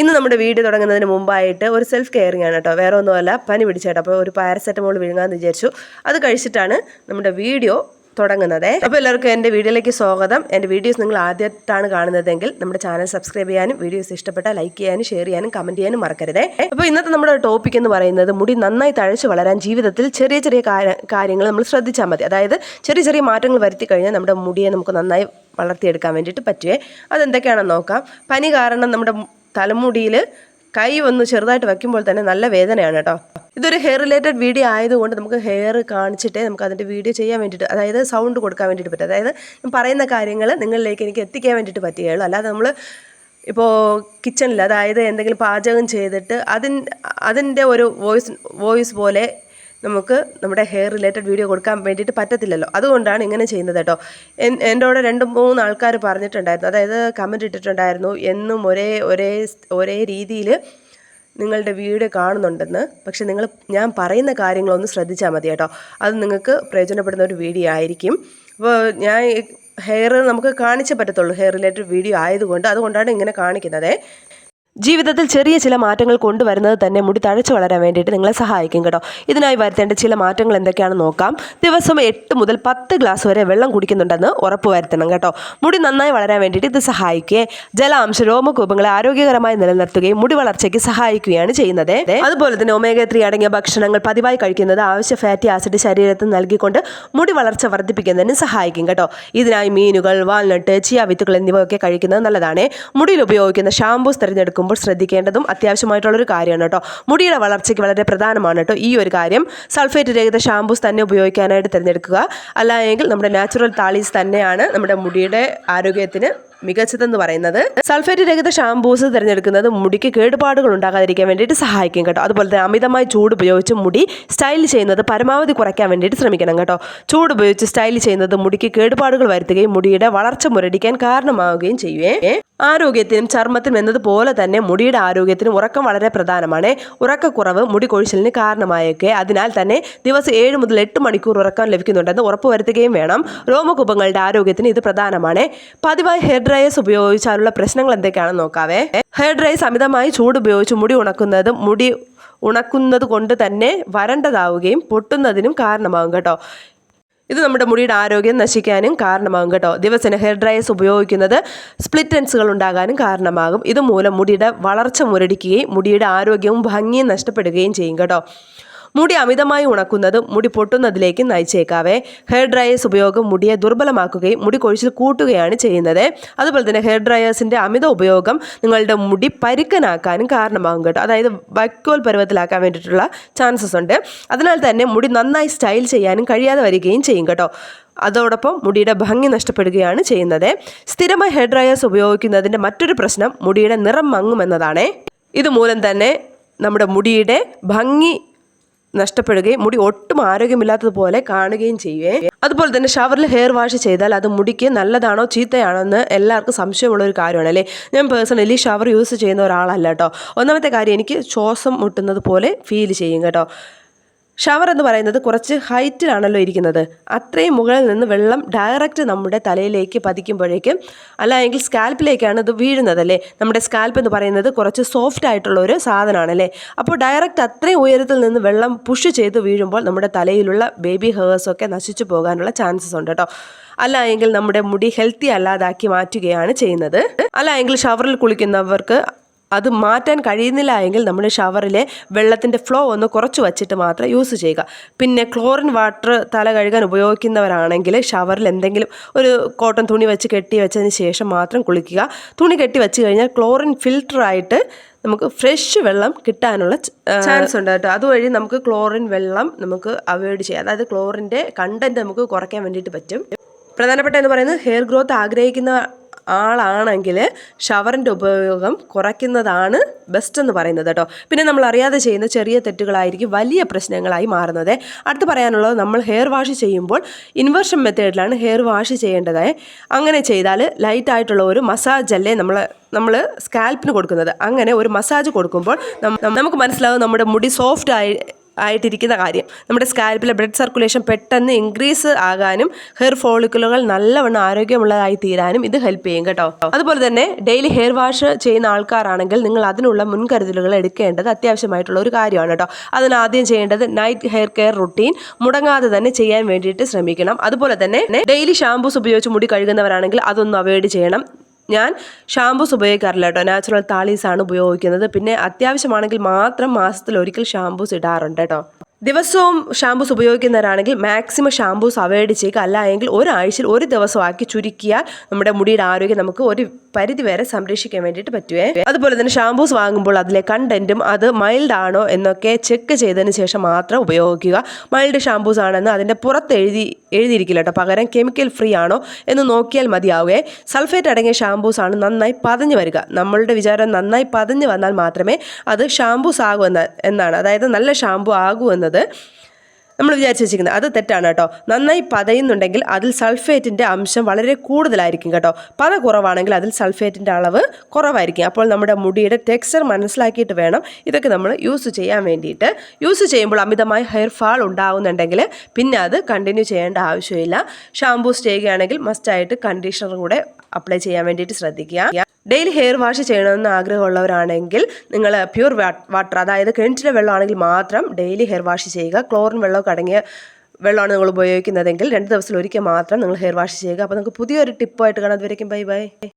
ഇന്ന് നമ്മുടെ വീട് തുടങ്ങുന്നതിന് മുമ്പായിട്ട് ഒരു സെൽഫ് കെയറിംഗ് ആണ് കേട്ടോ. വേറെ ഒന്നുമല്ല പനി പിടിച്ചേട്ടോ അപ്പോൾ ഒരു പാരസെറ്റമോൾ വിഴുങ്ങാമെന്ന് വിചാരിച്ചു. അത് കഴിച്ചിട്ടാണ് നമ്മുടെ വീഡിയോ തുടങ്ങുന്നത്. അപ്പോൾ എല്ലാവർക്കും എന്റെ വീഡിയോയിലേക്ക് സ്വാഗതം. എന്റെ വീഡിയോസ് നിങ്ങൾ ആദ്യമായിട്ടാണ് കാണുന്നതെങ്കിൽ നമ്മുടെ ചാനൽ സബ്സ്ക്രൈബ് ചെയ്യാനും വീഡിയോസ് ഇഷ്ടപ്പെട്ടാൽ ലൈക്ക് ചെയ്യാനും ഷെയർ ചെയ്യാനും കമന്റ് ചെയ്യാനും മറക്കരുത്. അപ്പോൾ ഇന്നത്തെ നമ്മുടെ ടോപ്പിക് എന്ന് പറയുന്നത് മുടി നന്നായി തഴച്ച് വളരാൻ ജീവിതത്തിൽ ചെറിയ ചെറിയ കാര്യങ്ങൾ നമ്മൾ ശ്രദ്ധിച്ചാൽ മതി. അതായത് ചെറിയ ചെറിയ മാറ്റങ്ങൾ വരുത്തി കഴിഞ്ഞാൽ നമ്മുടെ മുടിയെ നമുക്ക് നന്നായി വളർത്തിയെടുക്കാൻ വേണ്ടിയിട്ട് പറ്റുവേ. അതെന്തൊക്കെയാണെന്ന് നോക്കാം. പനി കാരണം നമ്മുടെ തലമുടിയിൽ കൈ ഒന്ന് ചെറുതായിട്ട് വയ്ക്കുമ്പോൾ തന്നെ നല്ല വേദനയാണ് കേട്ടോ. ഇതൊരു ഹെയർ റിലേറ്റഡ് വീഡിയോ ആയതുകൊണ്ട് നമുക്ക് ഹെയർ കാണിച്ചിട്ട് നമുക്ക് അതിന്റെ വീഡിയോ ചെയ്യാൻ വേണ്ടിയിട്ട് അതായത് സൗണ്ട് കൊടുക്കാൻ വേണ്ടിയിട്ട് പറ്റും. അതായത് ഞാൻ പറയുന്ന കാര്യങ്ങൾ നിങ്ങളിലേക്ക് എനിക്ക് എത്തിക്കാൻ വേണ്ടിയിട്ട് പറ്റുകയുള്ളൂ. അല്ലാതെ നമ്മൾ ഇപ്പോൾ കിച്ചണിൽ അതായത് എന്തെങ്കിലും പാചകം ചെയ്തിട്ട് അതിൻ അതിന്റെ ഒരു വോയിസ് വോയിസ് പോലെ നമുക്ക് നമ്മുടെ ഹെയർ റിലേറ്റഡ് വീഡിയോ കൊടുക്കാൻ വേണ്ടിയിട്ട് പറ്റത്തില്ലല്ലോ. അതുകൊണ്ടാണ് ഇങ്ങനെ ചെയ്യുന്നത് കേട്ടോ. എന്റെ കൂടെ രണ്ട് മൂന്ന് ആൾക്കാർ പറഞ്ഞിട്ടുണ്ടായിരുന്നു. അതായത് കമന്റ് ഇട്ടിട്ടുണ്ടായിരുന്നു. എന്നും ഒരേ ഒരേ ഒരേ രീതിയിൽ നിങ്ങളുടെ വീഡിയോ കാണുന്നുണ്ടെന്ന്. പക്ഷെ നിങ്ങൾ ഞാൻ പറയുന്ന കാര്യങ്ങളൊന്ന് ശ്രദ്ധിച്ചാൽ മതി കേട്ടോ. അത് നിങ്ങൾക്ക് പ്രയോജനപ്പെടുന്ന ഒരു വീഡിയോ ആയിരിക്കും. അപ്പോൾ ഞാൻ ഹെയർ നമുക്ക് കാണിച്ചേ പറ്റത്തുള്ളൂ. ഹെയർ റിലേറ്റഡ് വീഡിയോ ആയതുകൊണ്ട് അതുകൊണ്ടാണ് ഇങ്ങനെ കാണിക്കുന്നത്. ജീവിതത്തിൽ ചെറിയ ചില മാറ്റങ്ങൾ കൊണ്ടുവരുന്നത് തന്നെ മുടി തഴച്ചു വളരാൻ വേണ്ടിയിട്ട് നിങ്ങളെ സഹായിക്കും കേട്ടോ. ഇതിനായി വരുത്തേണ്ട ചില മാറ്റങ്ങൾ എന്തൊക്കെയാണെന്ന് നോക്കാം. ദിവസം എട്ട് മുതൽ പത്ത് ഗ്ലാസ് വരെ വെള്ളം കുടിക്കുന്നുണ്ടെന്ന് ഉറപ്പ് വരുത്തണം കേട്ടോ. മുടി നന്നായി വളരാൻ വേണ്ടിയിട്ട് ഇത് സഹായിക്കുകയെ ജലാംശ രോമകൂപങ്ങളെ ആരോഗ്യകരമായി നിലനിർത്തുകയും മുടി വളർച്ചയ്ക്ക് സഹായിക്കുകയാണ് ചെയ്യുന്നത്. അതുപോലെ തന്നെ ഒമേഗ ത്രീ അടങ്ങിയ ഭക്ഷണങ്ങൾ പതിവായി കഴിക്കുന്നത് ആവശ്യ ഫാറ്റി ആസിഡ് ശരീരത്തിൽ നൽകിക്കൊണ്ട് മുടി വളർച്ച വർദ്ധിപ്പിക്കുന്നതിന് സഹായിക്കും കേട്ടോ. ഇതിനായി മീനുകൾ വാൽനട്ട് ചിയ വിത്തുകൾ എന്നിവയൊക്കെ കഴിക്കുന്നത് നല്ലതാണ്. മുടിയിൽ ഉപയോഗിക്കുന്ന ഷാംപൂസ് തിരഞ്ഞെടുക്കുമ്പോൾ ശ്രദ്ധിക്കേണ്ടതും അത്യാവശ്യമായിട്ടുള്ളൊരു കാര്യമാണ് കേട്ടോ. മുടിയുടെ വളർച്ചയ്ക്ക് വളരെ പ്രധാനമാണ് കേട്ടോ ഈ ഒരു കാര്യം. സൾഫേറ്റ് രഹിത ഷാമ്പൂസ് തന്നെ ഉപയോഗിക്കാനായിട്ട് തിരഞ്ഞെടുക്കുക. അല്ലായെങ്കിൽ നമ്മുടെ നാച്ചുറൽ താളീസ് തന്നെയാണ് നമ്മുടെ മുടിയുടെ ആരോഗ്യത്തിന് മികച്ചതെന്ന് പറയുന്നത്. സൾഫേറ്റ് രഹിത ഷാമ്പൂസ് തിരഞ്ഞെടുക്കുന്നത് മുടിക്ക് കേടുപാടുകൾ ഉണ്ടാകാതിരിക്കാൻ വേണ്ടിയിട്ട് സഹായിക്കും കേട്ടോ. അതുപോലെ തന്നെ അമിതമായി ചൂട് ഉപയോഗിച്ച് മുടി സ്റ്റൈൽ ചെയ്യുന്നത് പരമാവധി കുറയ്ക്കാൻ വേണ്ടിയിട്ട് ശ്രമിക്കണം കേട്ടോ. ചൂട് ഉപയോഗിച്ച് സ്റ്റൈൽ ചെയ്യുന്നത് മുടിക്ക് കേടുപാടുകൾ വരുത്തുകയും മുടിയുടെ വളർച്ച മുരടിക്കാൻ കാരണമാവുകയും ചെയ്യുവേ ആരോഗ്യത്തിനും ചർമ്മത്തിനും എന്നതുപോലെ തന്നെ മുടിയുടെ ആരോഗ്യത്തിനും ഉറക്കം വളരെ പ്രധാനമാണ്. ഉറക്കക്കുറവ് മുടി കൊഴിച്ചിലിന് കാരണമായേക്കെ. അതിനാൽ തന്നെ ദിവസം ഏഴ് മുതൽ എട്ട് മണിക്കൂർ ഉറക്കം ലഭിക്കുന്നുണ്ടെന്ന് ഉറപ്പുവരുത്തുകയും വേണം. രോമകൂപങ്ങളുടെ ആരോഗ്യത്തിന് ഇത് പ്രധാനമാണ്. പതിവായി ഹെയർ ഡ്രയേഴ്സ് ഉപയോഗിച്ചാലുള്ള പ്രശ്നങ്ങൾ എന്തൊക്കെയാണെന്ന് നോക്കാവേ. ഹെയർ ഡ്രൈസ് അമിതമായി ചൂട് ഉപയോഗിച്ച് മുടി ഉണക്കുന്നതും മുടി ഉണക്കുന്നത് കൊണ്ട് തന്നെ വരണ്ടതാവുകയും പൊട്ടുന്നതിനും കാരണമാകും കേട്ടോ. ഇത് നമ്മുടെ മുടിയുടെ ആരോഗ്യം നശിക്കാനും കാരണമാകും കേട്ടോ. ദിവസേന ഹെയർ ഡ്രയേഴ്സ് ഉപയോഗിക്കുന്നത് സ്പ്ലിറ്റൻസുകൾ ഉണ്ടാകാനും കാരണമാകും. ഇതുമൂലം മുടിയുടെ വളർച്ച മുരടിക്കുകയും മുടിയുടെ ആരോഗ്യവും ഭംഗിയും നഷ്ടപ്പെടുകയും ചെയ്യും കേട്ടോ. മുടി അമിതമായി ഉണക്കുന്നതും മുടി പൊട്ടുന്നതിലേക്ക് നയിച്ചേക്കാവേ. ഹെയർ ഡ്രയേഴ്സ് ഉപയോഗം മുടിയെ ദുർബലമാക്കുകയും മുടി കൊഴിച്ചിൽ കൂട്ടുകയാണ് ചെയ്യുന്നത്. അതുപോലെ തന്നെ ഹെയർ ഡ്രയേഴ്സിന്റെ അമിത ഉപയോഗം നിങ്ങളുടെ മുടി പരുക്കനാക്കാനും കാരണമാകും കേട്ടോ. അതായത് വൈക്കോൽ പരുവത്തിലാക്കാൻ വേണ്ടിയിട്ടുള്ള ചാൻസസ് ഉണ്ട്. അതിനാൽ തന്നെ മുടി നന്നായി സ്റ്റൈൽ ചെയ്യാനും കഴിയാതെ വരികയും ചെയ്യും കേട്ടോ. അതോടൊപ്പം മുടിയുടെ ഭംഗി നഷ്ടപ്പെടുകയാണ് ചെയ്യുന്നത്. സ്ഥിരമായി ഹെയർ ഡ്രയേഴ്സ് ഉപയോഗിക്കുന്നതിന്റെ മറ്റൊരു പ്രശ്നം മുടിയുടെ നിറം മങ്ങുമെന്നതാണ്. ഇതുമൂലം തന്നെ നമ്മുടെ മുടിയുടെ ഭംഗി നഷ്ടപ്പെടുകയും മുടി ഒട്ടും ആരോഗ്യമില്ലാത്തതുപോലെ കാണുകയും ചെയ്യുവേ അതുപോലെ തന്നെ ഷവറിൽ ഹെയർ വാഷ് ചെയ്താൽ അത് മുടിക്ക് നല്ലതാണോ ചീത്തയാണോ എന്ന് എല്ലാവർക്കും സംശയമുള്ള ഒരു കാര്യമാണ് അല്ലേ? ഞാൻ പേഴ്സണലി ഷവർ യൂസ് ചെയ്യുന്ന ഒരാളല്ല കേട്ടോ. ഒന്നാമത്തെ കാര്യം എനിക്ക് ശ്വാസം മുട്ടുന്നത് പോലെ ഫീൽ ചെയ്യും കേട്ടോ. ഷവർ എന്ന് പറയുന്നത് കുറച്ച് ഹൈറ്റിലാണല്ലോ ഇരിക്കുന്നത്. അത്രയും മുകളിൽ നിന്ന് വെള്ളം ഡയറക്റ്റ് നമ്മുടെ തലയിലേക്ക് പതിക്കുമ്പോഴേക്കും അല്ലെങ്കിൽ സ്കാൽപ്പിലേക്കാണ് ഇത് വീഴുന്നതല്ലേ? നമ്മുടെ സ്കാൽപ്പ് എന്ന് പറയുന്നത് കുറച്ച് സോഫ്റ്റ് ആയിട്ടുള്ള ഒരു സാധനമാണല്ലേ? അപ്പോൾ ഡയറക്റ്റ് അത്രയും ഉയരത്തിൽ നിന്ന് വെള്ളം പുഷ് ചെയ്ത് വീഴുമ്പോൾ നമ്മുടെ തലയിലുള്ള ബേബി ഹേഴ്സൊക്കെ നശിച്ചു പോകാനുള്ള ചാൻസസ് ഉണ്ട് കേട്ടോ. അല്ല എങ്കിൽ നമ്മുടെ മുടി ഹെൽത്തി അല്ലാതാക്കി മാറ്റുകയാണ് ചെയ്യുന്നത്. അല്ല എങ്കിൽ ഷവറിൽ കുളിക്കുന്നവർക്ക് അത് മാറ്റാൻ കഴിയുന്നില്ല എങ്കിൽ നമ്മൾ ഷവറിലെ വെള്ളത്തിന്റെ ഫ്ലോ ഒന്ന് കുറച്ച് വച്ചിട്ട് മാത്രം യൂസ് ചെയ്യുക. പിന്നെ ക്ലോറിൻ വാട്ടർ തല കഴുകാൻ ഉപയോഗിക്കുന്നവരാണെങ്കിൽ ഷവറിൽ എന്തെങ്കിലും ഒരു കോട്ടൺ തുണി വെച്ച് കെട്ടി വെച്ചതിന് ശേഷം മാത്രം കുളിക്കുക. തുണി കെട്ടി വെച്ച് കഴിഞ്ഞാൽ ക്ലോറിൻ ഫിൽറ്ററായിട്ട് നമുക്ക് ഫ്രഷ് വെള്ളം കിട്ടാനുള്ള ചാൻസ് ഉണ്ട് കേട്ടോ. അതുവഴി നമുക്ക് ക്ലോറിൻ വെള്ളം നമുക്ക് അവോയ്ഡ് ചെയ്യാം. അതായത് ക്ലോറിന്റെ കണ്ടന്റ് നമുക്ക് കുറയ്ക്കാൻ വേണ്ടിയിട്ട് പറ്റും. പ്രധാനപ്പെട്ട എന്ന് പറയുന്നത് ഹെയർ ഗ്രോത്ത് ആഗ്രഹിക്കുന്ന ആളാണെങ്കിൽ ഷവറിന്റെ ഉപയോഗം കുറയ്ക്കുന്നതാണ് ബെസ്റ്റ് എന്ന് പറയുന്നത് കേട്ടോ. പിന്നെ നമ്മൾ അറിയാതെ ചെയ്യുന്ന ചെറിയ തെറ്റുകളായിരിക്കും വലിയ പ്രശ്നങ്ങളായി മാറുന്നത്. അടുത്ത് പറയാനുള്ളത് നമ്മൾ ഹെയർ വാഷ് ചെയ്യുമ്പോൾ ഇൻവേർഷൻ മെത്തേഡിലാണ് ഹെയർ വാഷ് ചെയ്യേണ്ടത്. അങ്ങനെ ചെയ്താൽ ലൈറ്റായിട്ടുള്ള ഒരു മസാജ് അല്ലേ നമ്മൾ നമ്മൾ സ്കാൽപ്പിന് കൊടുക്കുന്നത്. അങ്ങനെ ഒരു മസാജ് കൊടുക്കുമ്പോൾ നമുക്ക് മനസ്സിലാവും നമ്മുടെ മുടി സോഫ്റ്റ് ആയി ആയിട്ടിരിക്കുന്ന കാര്യം. നമ്മുടെ സ്കാൽപ്പിലെ ബ്ലഡ് സർക്കുലേഷൻ പെട്ടെന്ന് ഇൻക്രീസ് ആകാനും ഹെയർ ഫോളിക്കുലുകൾ നല്ലവണ്ണം ആരോഗ്യമുള്ളതായി തീരാനും ഇത് ഹെൽപ്പ് ചെയ്യും കേട്ടോ. അതുപോലെ തന്നെ ഡെയിലി ഹെയർ വാഷ് ചെയ്യുന്ന ആൾക്കാരാണെങ്കിൽ നിങ്ങൾ അതിനുള്ള മുൻകരുതലുകൾ എടുക്കേണ്ടത് അത്യാവശ്യമായിട്ടുള്ള ഒരു കാര്യമാണ് കേട്ടോ. അതിന് ആദ്യം ചെയ്യേണ്ടത് നൈറ്റ് ഹെയർ കെയർ റുട്ടീൻ മുടങ്ങാതെ തന്നെ ചെയ്യാൻ വേണ്ടിയിട്ട് ശ്രമിക്കണം. അതുപോലെ തന്നെ ഡെയിലി ഷാമ്പൂസ് ഉപയോഗിച്ച് മുടി കഴുകുന്നവരാണെങ്കിൽ അതൊന്നും അവോയ്ഡ് ചെയ്യണം. ഞാൻ ഷാമ്പൂസ് ഉപയോഗിക്കാറില്ല കേട്ടോ. നാച്ചുറൽ താളീസാണ് ഉപയോഗിക്കുന്നത്. പിന്നെ അത്യാവശ്യമാണെങ്കിൽ മാത്രം മാസത്തിൽ ഒരിക്കൽ ഷാമ്പൂസ് ഇടാറുണ്ട് കേട്ടോ. ദിവസവും ഷാമ്പൂസ് ഉപയോഗിക്കുന്നവരാണെങ്കിൽ മാക്സിമം ഷാമ്പൂസ് അവോയ്ഡ് ചെയ്യുക. അല്ല എങ്കിൽ ഒരാഴ്ചയിൽ ഒരു ദിവസമാക്കി ചുരുക്കിയാൽ നമ്മുടെ മുടിയുടെ ആരോഗ്യം നമുക്ക് ഒരു പരിധി വരെ സംരക്ഷിക്കാൻ വേണ്ടിയിട്ട് പറ്റുവേ. അതുപോലെ തന്നെ ഷാമ്പൂസ് വാങ്ങുമ്പോൾ അതിലെ കണ്ടന്റും അത് മൈൽഡ് ആണോ എന്നൊക്കെ ചെക്ക് ചെയ്തതിന് ശേഷം മാത്രം ഉപയോഗിക്കുക. മൈൽഡ് ഷാമ്പൂസ് ആണെന്ന് അതിന്റെ പുറത്ത് എഴുതി എഴുതിയിരിക്കില്ല കേട്ടോ. പകരം കെമിക്കൽ ഫ്രീ ആണോ എന്ന് നോക്കിയാൽ മതിയാവുകയെ സൾഫേറ്റ് അടങ്ങിയ ഷാമ്പൂസ് ആണ് നന്നായി പതഞ്ഞു വരിക. നമ്മളുടെ വിചാരം നന്നായി പതഞ്ഞു വന്നാൽ മാത്രമേ അത് ഷാമ്പൂസ് ആകൂ എന്ന എന്നാണ്. അതായത് നല്ല ഷാമ്പൂ ആകൂ എന്നത്. നമ്മൾ വിചാരിച്ച് വെച്ചിരിക്കുന്നത് അത് തെറ്റാണ് കേട്ടോ. നന്നായി പതയുന്നുണ്ടെങ്കിൽ അതിൽ സൾഫേറ്റിന്റെ അംശം വളരെ കൂടുതലായിരിക്കും കേട്ടോ. പത കുറവാണെങ്കിൽ അതിൽ സൾഫേറ്റിന്റെ അളവ് കുറവായിരിക്കും. അപ്പോൾ നമ്മുടെ മുടിയുടെ ടെക്സ്ചർ മനസ്സിലാക്കിയിട്ട് വേണം ഇതൊക്കെ നമ്മൾ യൂസ് ചെയ്യാൻ വേണ്ടിയിട്ട്. യൂസ് ചെയ്യുമ്പോൾ അമിതമായ ഹെയർ ഫാൾ ഉണ്ടാകുന്നുണ്ടെങ്കിൽ പിന്നെ അത് കണ്ടിന്യൂ ചെയ്യേണ്ട ആവശ്യമില്ല. ഷാംപൂസ് ചെയ്യുകയാണെങ്കിൽ മസ്റ്റായിട്ട് കണ്ടീഷണർ കൂടെ അപ്ലൈ ചെയ്യാൻ വേണ്ടിയിട്ട് ശ്രദ്ധിക്കുക. ഡെയിലി ഹെയർ വാഷ് ചെയ്യണമെന്ന് ആഗ്രഹമുള്ളവരാണെങ്കിൽ നിങ്ങൾ പ്യൂർ വാട്ടർ അതായത് കിണറ്റിലെ വെള്ളമാണെങ്കിൽ മാത്രം ഡെയിലി ഹെയർ വാഷ് ചെയ്യുക. ക്ലോറിൻ വെള്ളമൊക്കെ അടങ്ങിയ വെള്ളമാണ് നിങ്ങൾ ഉപയോഗിക്കുന്നതെങ്കിൽ രണ്ട് ദിവസത്തിലൊരിക്കൽ മാത്രം നിങ്ങൾ ഹെയർ വാഷ് ചെയ്യുക. അപ്പോൾ നമുക്ക് പുതിയൊരു ടിപ്പായിട്ട് കാണാം. അതുവരേക്കും ബൈ ബൈ.